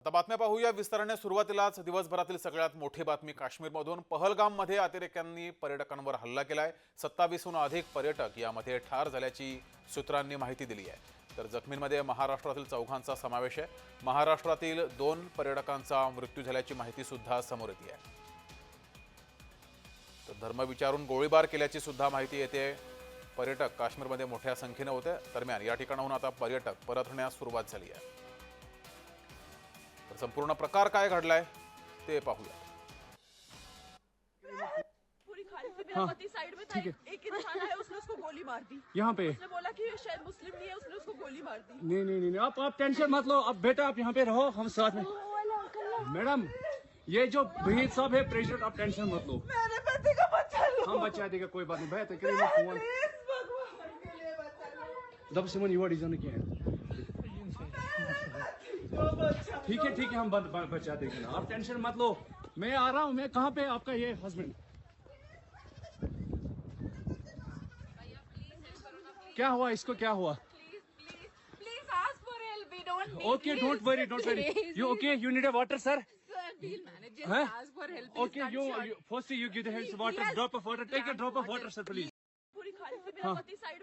आता बातम्या पाहूया. विस्ताराने सुरुवातीलाच दिवसभरातील सगळ्यात मोठी बातमी काश्मीरमधून. पहलगाममध्ये अतिरेक्यांनी पर्यटकांवर हल्ला केलाय. सत्तावीसहून अधिक पर्यटक यामध्ये ठार झाल्याची सूत्रांनी माहिती दिली आहे. तर जखमींमध्ये महाराष्ट्रातील चौघांचा समावेश आहे. महाराष्ट्रातील दोन पर्यटकांचा मृत्यू झाल्याची माहिती सुद्धा समोर येते. आहे तर धर्म विचारून गोळीबार केल्याची सुद्धा माहिती येते. पर्यटक काश्मीरमध्ये मोठ्या संख्येनं होते. दरम्यान या ठिकाणाहून आता पर्यटक परतण्यास सुरुवात झाली आहे. संपूर्ण प्रकार काय घडलाय ते पाहूया. पूरी खाली से मेरा पति साइड में एक इंसान आया उसने उसको गोली मार दी। यहाँ पे। उसने बोला कि ये शायद मुस्लिम नहीं है उसने उसको गोली मार दी। नहीं नहीं नहीं नहीं, आप आप टेंशन मत लो अब बेटा आप यहाँ पे रहो हम साथ में। मैडम ये जो भहीद साहब है प्रेसिडेंट आप टेंशन मत लो। मेरे पति का बच्चा लो। हम बचा देगा कोई बात नहीं फ़ोन के बच्चा लो। दब सिमन युवा डिज़ाइन किया है? बच्चा ठीक है ठीक है हम बंद बचा देंगे आप टेंशन मत लो मैं आ रहा हूँ मैं कहाँ पे आपका ये हस्बैंड क्या हुआ इसको क्या हुआ need okay don't worry don't worry you okay you need a water sir Sir, we'll manage. Just Huh? ask for help. Okay you first you give the water. Drop of water take a drop of water sir please पूरी खाली से मेरा पति side में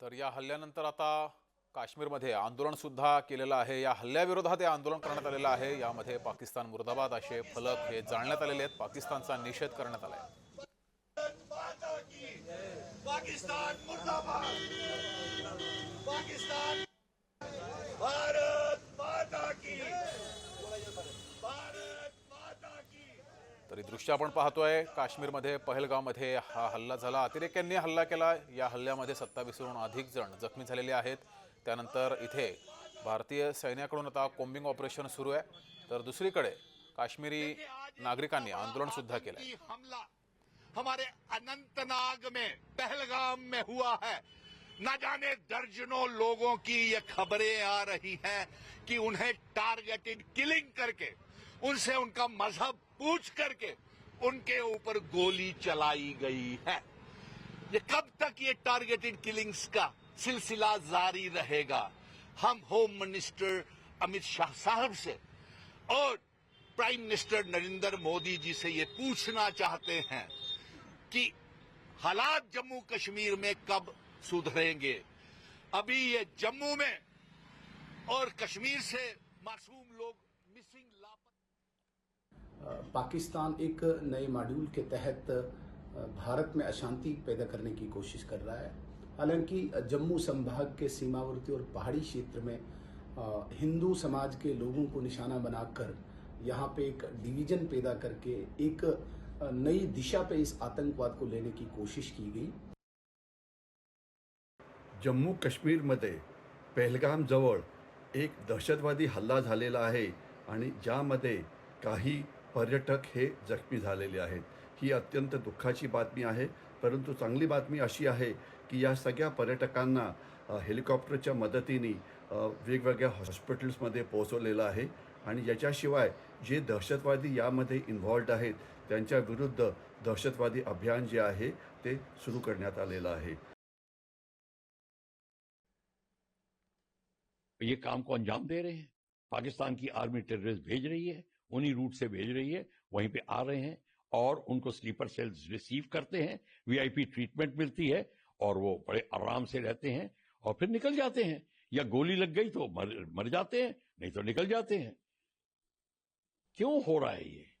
तर या हल्ल्यानंतर आता काश्मीरमध्ये आंदोलन सुद्धा केलेलं आहे. या हल्ल्याविरोधात हे आंदोलन करण्यात आलेलं आहे. यामध्ये पाकिस्तान मुर्दाबाद असे फलक हे जाळण्यात आलेले आहेत. पाकिस्तानचा निषेध करण्यात आला आहे पाकिस्तान मुर्दाबाद. पाकिस्तान. भारत माता की. भारत माता की. तरी दृश्य आपण पाहतोय काश्मीरमध्ये पहलगावमध्ये हा हल्ला झाला. अतिरेक्यांनी हल्ला केला. या हल्ल्यामध्ये सत्तावीसहून अधिक जण जखमी झालेले आहेत. त्यानंतर इथे भारतीय सैन्याकडून आता कोम्बिंग ऑपरेशन सुरू आहे. तर दुसरीकडे काश्मीरी नागरिकांनी आंदोलन सुद्धा हमला हमारे अनंतनाग में, पहलगाम में हुआ है। न जाने दर्जनों लोगों की ये खबरें आ रही हैं कि उन्हें टारगेटेड किलिंग करके, उनसे उनका मज़हब पूछ करके उनके ऊपर गोली चलाई गई है। ये कब तक ये टारगेटेड किलिंग्स का सिलसिला जारी रहेगा। हम होम मिनिस्टर अमित शाह साहब से और प्राइम मिनिस्टर नरेंद्र मोदी जी से ये पूछना चाहते हैं कि हालात जम्मू कश्मीर में कब सुधरेंगे। अभी ये जम्मू में और कश्मीर से मासूम लोग मिसिंग लापता पाकिस्तान एक नए मॉड्यूल के तहत भारत में अशांति पैदा करने की कोशिश कर रहा है। हालाँकि जम्मू संभाग के सीमावर्ती और पहाड़ी क्षेत्र में हिंदू समाज के लोगों को निशाना बनाकर यहाँ पे एक डिवीज़न पैदा करके एक नई दिशा पे इस आतंकवाद को लेने की कोशिश की गई। जम्मू काश्मीरमध्ये पहलगामजवळ एक दहशतवादी हल्ला झालेला आहे आणि ज्यामध्ये काही पर्यटक हे जखमी झालेले आहेत. ही अत्यंत दुःखाची बातमी आहे. परंतु चांगली बातमी अशी आहे की या सगळ्या पर्यटकांना हेलिकॉप्टरच्या मदतीने वेगवेगळ्या हॉस्पिटल्समध्ये पोहोचवलेलं आहे. आणि याच्याशिवाय जे दहशतवादी यामध्ये इन्व्हॉल्ड आहेत, त्यांच्या विरुद्ध दहशतवादी अभियान जे आहे, ते सुरू करण्यात आलेलं आहे. ये काम को अंजाम दे रहे हैं। पाकिस्तान की आर्मी टेररिस्ट भेज रही है, उन्हीं रूट से भेज रही है, वहीं पे आ रहे हैं। और उनको स्लीपर सेल्स रिसीव करते हैं, वीआईपी ट्रीटमेंट मिलती है और वो बड़े आराम से रहते हैं और फिर निकल जाते हैं। या गोली लग गई तो मर मर जाते हैं, नहीं तो निकल जाते हैं। क्यों हो रहा है ये?